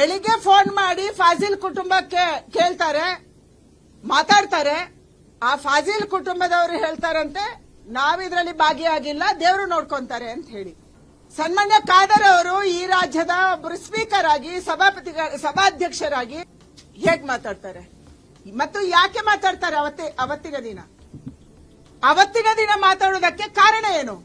ಬೆಳಿಗ್ಗೆ ಫೋನ್ ಮಾಡಿ ಫಾಜಿಲ್ ಕುಟುಂಬಕ್ಕೆ ಕೇಳ್ತಾರೆ, ಮಾತಾಡ್ತಾರೆ. ಆ ಫಾಜಿಲ್ ಕುಟುಂಬದವರು ಹೇಳ್ತಾರಂತೆ, ನಾವಿದ್ರಲ್ಲಿ ಭಾಗಿಯಾಗಿಲ್ಲ, ದೇವರು ನೋಡ್ಕೊಂತಾರೆ ಅಂತ ಹೇಳಿ. ಸನ್ಮಾನ್ಯ ಖಾದರ್ ಅವರು ಈ ರಾಜ್ಯದ ಒಬ್ಬರು ಸ್ಪೀಕರ್ ಆಗಿ ಸಭಾಪತಿ ಸಭಾಧ್ಯಕ್ಷರಾಗಿ ಹೇಗ್ ಮಾತಾಡ್ತಾರೆ? ಮತ್ತು ಯಾಕೆ ಮಾತಾಡ್ತಾರೆ ಅವತ್ತೇ, ಅವತ್ತಿನ ದಿನ? ಅವತ್ತಿನ ದಿನ ಮಾತಾಡೋದಕ್ಕೆ ಕಾರಣ ಏನು?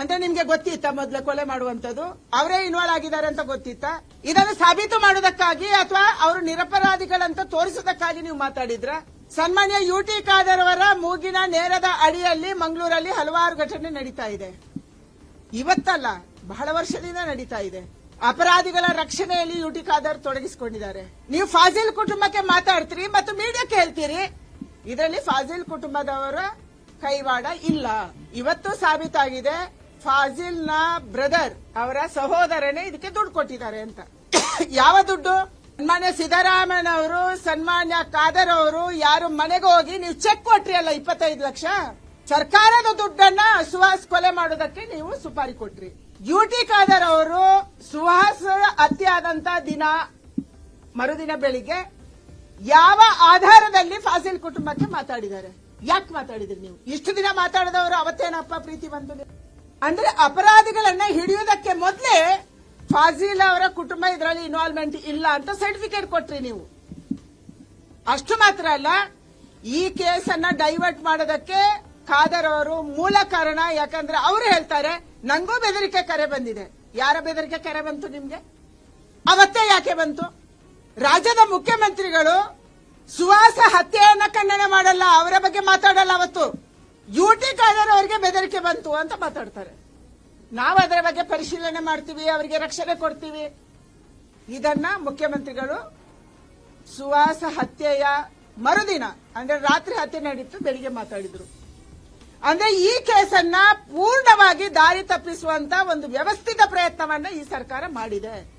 ಅಂದ್ರೆ ನಿಮ್ಗೆ ಗೊತ್ತಿತ್ತ ಮೊದ್ಲು ಕೊಲೆ ಮಾಡುವಂತದ್ದು ಅವರೇ ಇನ್ವಾಲ್ವ್ ಆಗಿದ್ದಾರೆ ಅಂತ ಗೊತ್ತಿತ್ತ? ಇದನ್ನು ಸಾಬೀತು ಮಾಡೋದಕ್ಕಾಗಿ ಅಥವಾ ಅವರು ನಿರಪರಾಧಿಗಳಂತ ತೋರಿಸೋದಕ್ಕಾಗಿ ನೀವು ಮಾತಾಡಿದ್ರ? ಸನ್ಮಾನ್ಯ ಯು ಟಿ ಖಾದರ್ ಅವರ ಮೂಗಿನ ನೇರದ ಅಡಿಯಲ್ಲಿ ಮಂಗಳೂರಲ್ಲಿ ಹಲವಾರು ಘಟನೆ ನಡೀತಾ ಇದೆ. ಇವತ್ತಲ್ಲ, ಬಹಳ ವರ್ಷದಿಂದ ನಡೀತಾ ಇದೆ. ಅಪರಾಧಿಗಳ ರಕ್ಷಣೆಯಲ್ಲಿ ಯು ಟಿ ಖಾದರ್ ತೊಡಗಿಸಿಕೊಂಡಿದ್ದಾರೆ. ನೀವು ಫಾಜಿಲ್ ಕುಟುಂಬಕ್ಕೆ ಮಾತಾಡ್ತೀರಿ ಮತ್ತು ಮೀಡಿಯಾಕ್ಕೆ ಹೇಳ್ತೀರಿ? ಇದರಲ್ಲಿ ಫಾಜಿಲ್ ಕುಟುಂಬದವರ ಕೈವಾಡ ಇಲ್ಲ. ಇವತ್ತು ಸಾಬೀತಾಗಿದೆ. ಫಾಜಿಲ್ನ ಬ್ರದರ್ ಅವರ ಸಹೋದರನೇ ಇದಕ್ಕೆ ದುಡ್ಡು ಕೊಟ್ಟಿದ್ದಾರೆ ಅಂತ. ಯಾವ ದುಡ್ಡು? ಸನ್ಮಾನ್ಯ ಸಿದ್ದರಾಮಯ್ಯ ಅವರು, ಸನ್ಮಾನ್ಯ ಖಾದರ್ ಅವರು, ಯಾರು ಮನೆಗೆ ಹೋಗಿ ನೀವು ಚೆಕ್ ಕೊಟ್ರಿ ಅಲ್ಲ ಇಪ್ಪತ್ತೈದು ಲಕ್ಷ? ಸರ್ಕಾರದ ದುಡ್ಡನ್ನ ಸುಹಾಸ್ ಕೊಲೆ ಮಾಡೋದಕ್ಕೆ ನೀವು ಸುಪಾರಿ ಕೊಟ್ರಿ. ಯು ಟಿ ಖಾದರ್ ಅವರು ಸುಹಾಸ್ ಹತ್ಯೆ ದಿನ, ಮರುದಿನ ಬೆಳಿಗ್ಗೆ ಯಾವ ಆಧಾರದಲ್ಲಿ ಫಾಸಿಲ್ ಕುಟುಂಬಕ್ಕೆ ಮಾತಾಡಿದ್ದಾರೆ? ಯಾಕೆ ಮಾತಾಡಿದ್ರಿ ನೀವು? ಇಷ್ಟು ದಿನ ಮಾತಾಡಿದವರು ಅವತ್ತೇನಪ್ಪ ಪ್ರೀತಿ ಬಂತು? ಅಂದ್ರೆ ಅಪರಾಧಿಗಳನ್ನ ಹಿಡಿಯುವುದಕ್ಕೆ ಮೊದಲೇ ಫಾಜಿಲ್ ಅವರ ಕುಟುಂಬ ಇದರಲ್ಲಿ ಇನ್ವಾಲ್ವ್ಮೆಂಟ್ ಇಲ್ಲ ಅಂತ ಸರ್ಟಿಫಿಕೇಟ್ ಕೊಟ್ರಿ ನೀವು. ಅಷ್ಟು ಮಾತ್ರ ಅಲ್ಲ, ಈ ಕೇಸನ್ನ ಡೈವರ್ಟ್ ಮಾಡೋದಕ್ಕೆ ಖಾದರ್ ಅವರು ಮೂಲ ಕಾರಣ, ಯಾಕಂದ್ರೆ ಅವರು ಹೇಳ್ತಾರೆ, ನಂಗೂ ಬೆದರಿಕೆ ಕರೆ ಬಂದಿದೆ. ಯಾರ ಬೆದರಿಕೆ ಕರೆ ಬಂತು ನಿಮ್ಗೆ? ಅವತ್ತೇ ಯಾಕೆ ಬಂತು? ರಾಜ್ಯದ ಮುಖ್ಯಮಂತ್ರಿಗಳು ಸುವಾಸ ಹತ್ಯೆಯನ್ನ ಖಂಡನೆ ಮಾಡಲ್ಲ, ಅವರ ಬಗ್ಗೆ ಮಾತಾಡಲ್ಲ ಅವತ್ತು. ಯು ಟಿ ಅವರಿಗೆ ಬೆದರಿಕೆ ಬಂತು ಅಂತ ಮಾತಾಡ್ತಾರೆ. ನಾವು ಅದರ ಬಗ್ಗೆ ಪರಿಶೀಲನೆ ಮಾಡ್ತೀವಿ, ಅವರಿಗೆ ರಕ್ಷಣೆ ಕೊಡ್ತೀವಿ. ಇದನ್ನ ಮುಖ್ಯಮಂತ್ರಿಗಳು ಸುವಾಸ ಹತ್ಯೆಯ ಮರುದಿನ, ಅಂದ್ರೆ ರಾತ್ರಿ ಹತ್ಯೆ ನಡೀತು ಬೆಳಿಗ್ಗೆ ಮಾತಾಡಿದ್ರು. ಅಂದ್ರೆ ಈ ಕೇಸನ್ನ ಪೂರ್ಣವಾಗಿ ದಾರಿ ತಪ್ಪಿಸುವಂತ ಒಂದು ವ್ಯವಸ್ಥಿತ ಪ್ರಯತ್ನವನ್ನ ಈ ಸರ್ಕಾರ ಮಾಡಿದೆ.